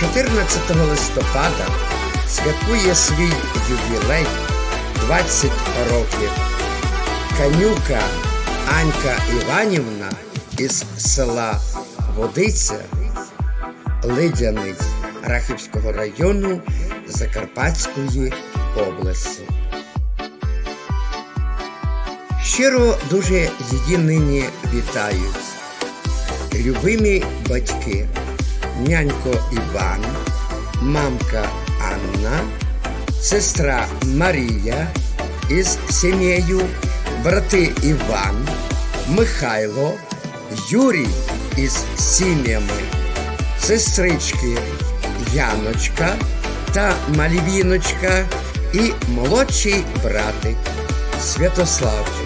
14 листопада святкує свій ювілей 20 років. Канюка Анька Іванівна із села Водиця Лидяниць Рахівського району Закарпатської області. Щиро дуже її нині вітають. Любимі батьки, нянько Іван, мамка Анна, сестра Марія із сім'єю, брати Іван, Михайло, Юрій із сім'ями, сестрички Яночка та Мальвіночка і молодший братик Святославчик.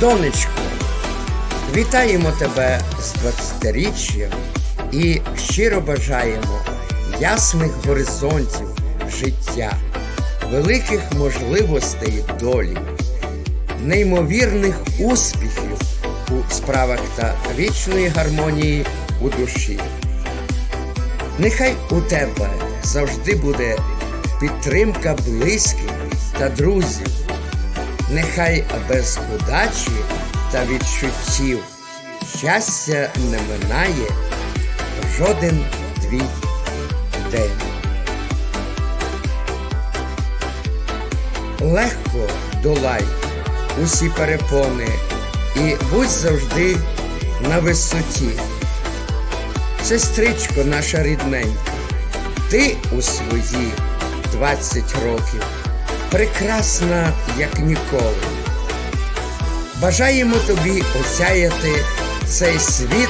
Донечко, вітаємо тебе з 20-річчям і щиро бажаємо ясних горизонтів життя, великих можливостей долі, неймовірних успіхів у справах та вічної гармонії у душі. Нехай у тебе завжди буде підтримка близьких та друзів. Нехай без удачі та відчуттів щастя не минає жоден твій день. Легко долай усі перепони і будь завжди на висоті. Сестричко наша рідненька, ти у свої 20 років прекрасна, як ніколи. Бажаємо тобі осяяти цей світ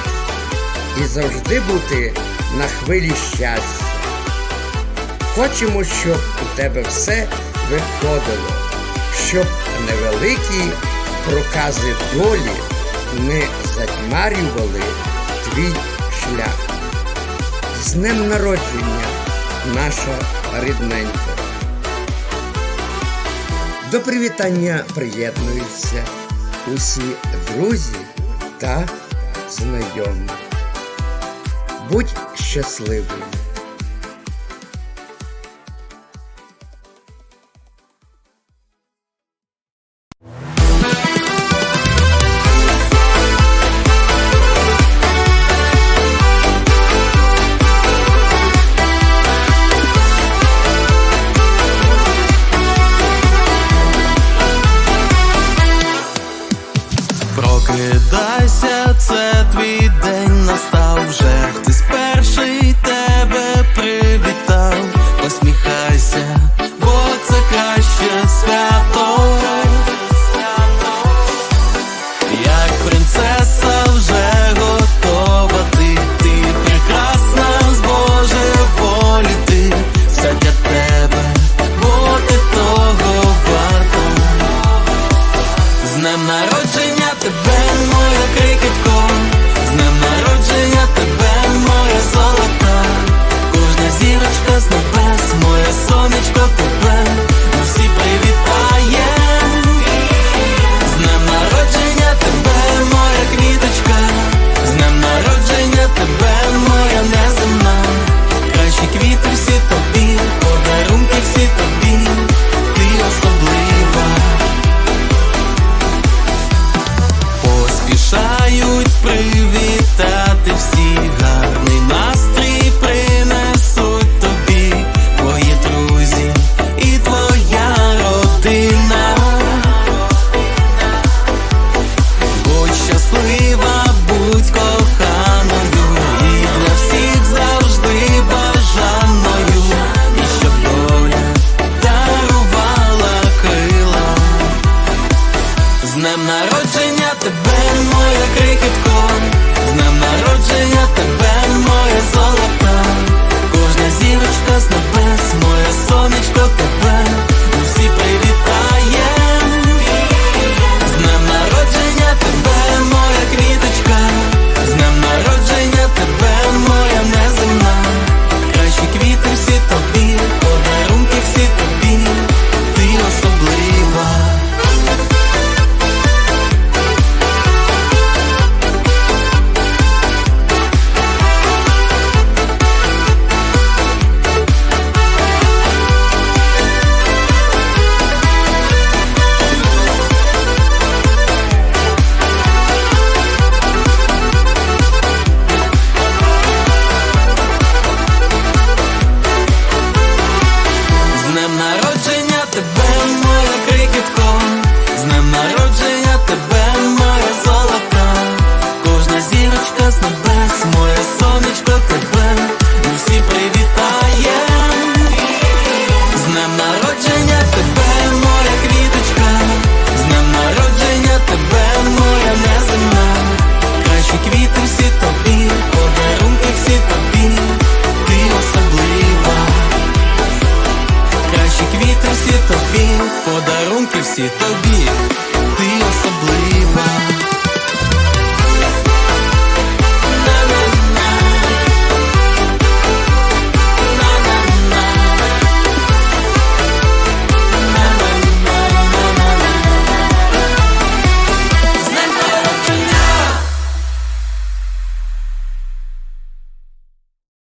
і завжди бути на хвилі щастя. Хочемо, щоб у тебе все виходило, щоб невеликі прокази долі не затьмарювали твій шлях. З днем народження, наша рідненька. До привітання приєднуються усі друзі та знайомі. Будь щасливим! З народження тебе, моя крихітко, з днем народження тебе, моя золота, кожна зірочка з небес, моє сонечко тебе, усі всі подарунки всі тобі.